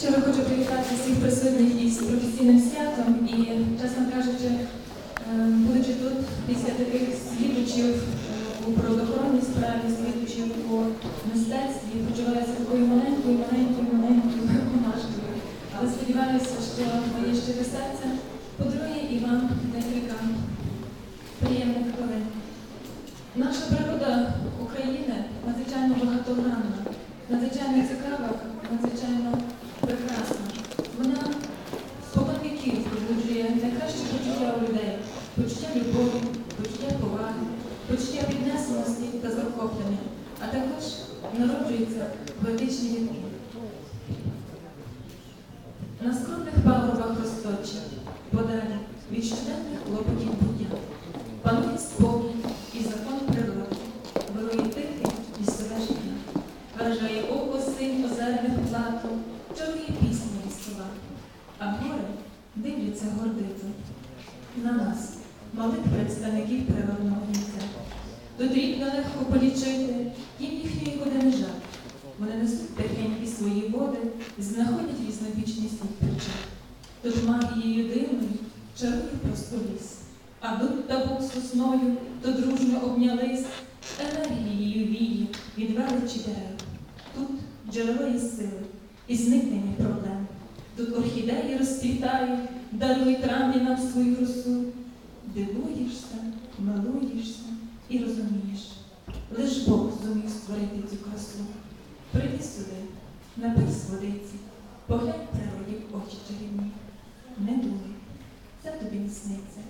Щиро хочу привітати всіх присутніх із професійним святом і, чесно кажучи, е, будучи тут після таких свідочів е, у природоохоронній справі, свідочів у мистецтві, почуваюся такою маленькою, маленькою, маленькою комашкою. Але сподіваюся, що моє щире серце подарує і вам декілька приємних хвилин. Наша природа України надзвичайно багатогранна, надзвичайно цікава, надзвичайно прекрасна. Вона спокон віків пробуджує найкраще почуття у людей, почуття любові, почуття поваги, почуття піднесеності та захоплення, а також народжується поетичні віки. Вражає око синь озерних плату, чарує пісні лісова, а гори дивляться гордито на нас, малих представників природного гніздя. Тут рідно легко полічити, їм їхньої води не жаль. Вони несуть тихенькі свої води, знаходять різнобічність від причин. Тут магією дивною чарує просто ліс. А дуб та бог сосною то дружно обнялись, енергією вії від величі дерев. Тут джерело є сили і зникнення проблем. Тут орхідеї розцвітають, дарують ранні нам свою красу. Дивуєшся, милуєшся і розумієш. Лиш Бог зумів створити цю красу. Прийди сюди, напись водиці, поглянь природі в очі чарівні. Не думай, це тобі не сниться.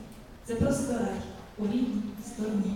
Це просто рай у рідній стороні.